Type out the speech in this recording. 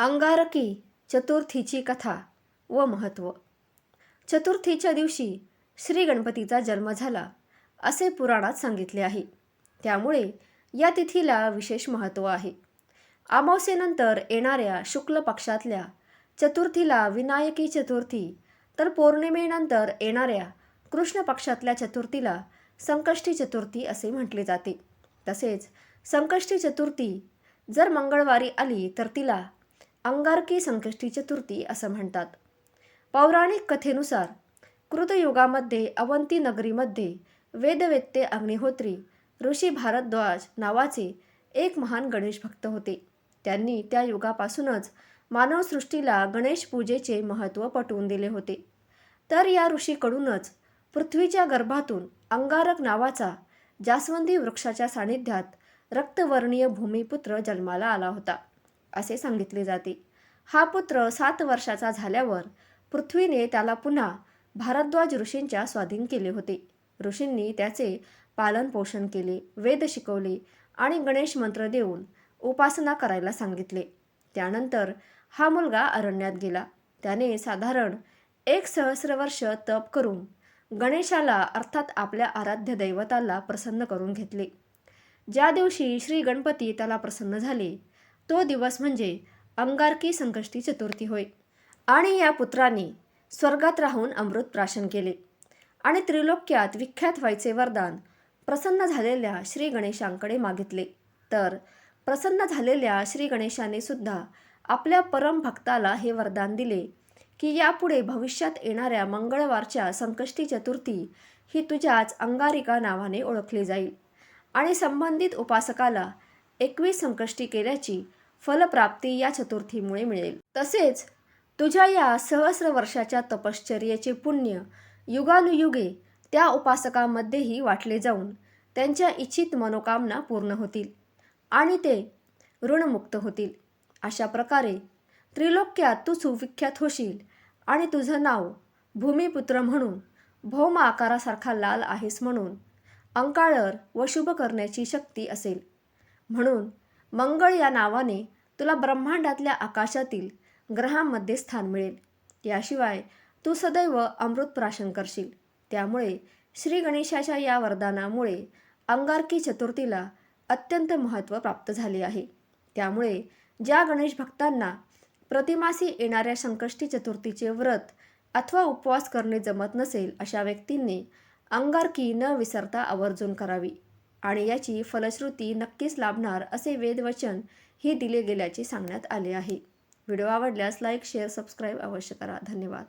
अंगारकी चतुर्थीची कथा व महत्त्व चतुर्थीच्या दिवशी श्री गणपतीचा जन्म झाला असे पुराणात सांगितले आहे. त्यामुळे या तिथीला विशेष महत्त्व आहे. अमावस्येनंतर येणाऱ्या शुक्ल पक्षातल्या चतुर्थीला विनायकी चतुर्थी तर पौर्णिमेनंतर येणाऱ्या कृष्ण पक्षातल्या चतुर्थीला संकष्टी चतुर्थी असे म्हटले जाते. तसेच संकष्टी चतुर्थी जर मंगळवारी आली तर तिला अंगारकी संकष्टी चतुर्थी असं म्हणतात. पौराणिक कथेनुसार कृतयुगामध्ये अवंती नगरीमध्ये वेदवेत्ते अग्निहोत्री ऋषी भारद्वाज नावाचे एक महान गणेश भक्त होते. त्यांनी त्या युगापासूनच मानवसृष्टीला गणेश पूजेचे महत्त्व पटवून दिले होते. तर या ऋषीकडूनच पृथ्वीच्या गर्भातून अंगारक नावाचा जास्वंदी वृक्षाच्या सानिध्यात रक्तवर्णीय भूमिपुत्र जन्माला आला होता. असे सांगितले जाते. हा पुत्र सात वर्षाचा झाल्यावर पृथ्वीने त्याला पुन्हा भारद्वाज ऋषींच्या स्वाधीन केले होते. ऋषींनी त्याचे पालनपोषण केले वेद शिकवले आणि गणेश मंत्र देऊन उपासना करायला सांगितले. त्यानंतर हा मुलगा अरण्यात गेला. त्याने साधारण एक सहस्र वर्ष तप करून गणेशाला अर्थात आपल्या आराध्य दैवताला प्रसन्न करून घेतले. ज्या दिवशी श्री गणपती त्याला प्रसन्न झाले तो दिवस म्हणजे अंगारकी संकष्टी चतुर्थी होय. आणि या पुत्राने स्वर्गात राहून अमृत प्राशन केले. आणि त्रिलोक्यात विख्यात व्हायचे वरदान प्रसन्न झालेल्या श्री गणेशांकडे मागितले. तर प्रसन्न झालेल्या श्री गणेशाने सुद्धा आपल्या परम भक्ताला हे वरदान दिले की यापुढे भविष्यात येणाऱ्या मंगळवारच्या संकष्टी चतुर्थी ही तुझ्याच अंगारिका नावाने ओळखली जाईल. आणि संबंधित उपासकाला एकवीस संकष्टी केल्याची फलप्राप्ती या चतुर्थीमुळे मिळेल. तसेच तुझ्या या सहस्र वर्षाच्या तपश्चर्येचे पुण्य युगानुयुगे त्या उपासकामध्येही वाटले जाऊन त्यांच्या इच्छित मनोकामना पूर्ण होतील आणि ते ऋणमुक्त होतील. अशा प्रकारे त्रिलोक्यात तू सुविख्यात होशील आणि तुझं नाव भूमिपुत्र म्हणून भौम आकारासारखा लाल आहेस म्हणून अंकाळर व शुभ करण्याची शक्ती असेल. म्हणून मंगळ या नावाने तुला ब्रह्मांडातल्या आकाशातील ग्रहांमध्ये स्थान मिळेल. याशिवाय तू सदैव अमृत प्राशन करशील त्यामुळे श्री गणेशाच्या या वरदानामुळे अंगारकी चतुर्थीला अत्यंत महत्त्व प्राप्त झाले आहे. त्यामुळे ज्या गणेश भक्तांना प्रतिमासी येणाऱ्या संकष्टी चतुर्थीचे व्रत अथवा उपवास करणे जमत नसेल अशा व्यक्तींनी अंगारकी न विसरता आवर्जून करावी. आणि याची फलश्रुती नक्कीच लाभणार असे वेदवचन ही दिले गेल्याचे सांगण्यात आले आहे. व्हिडिओ आवडल्यास लाईक शेअर सबस्क्राईब अवश्य करा. धन्यवाद.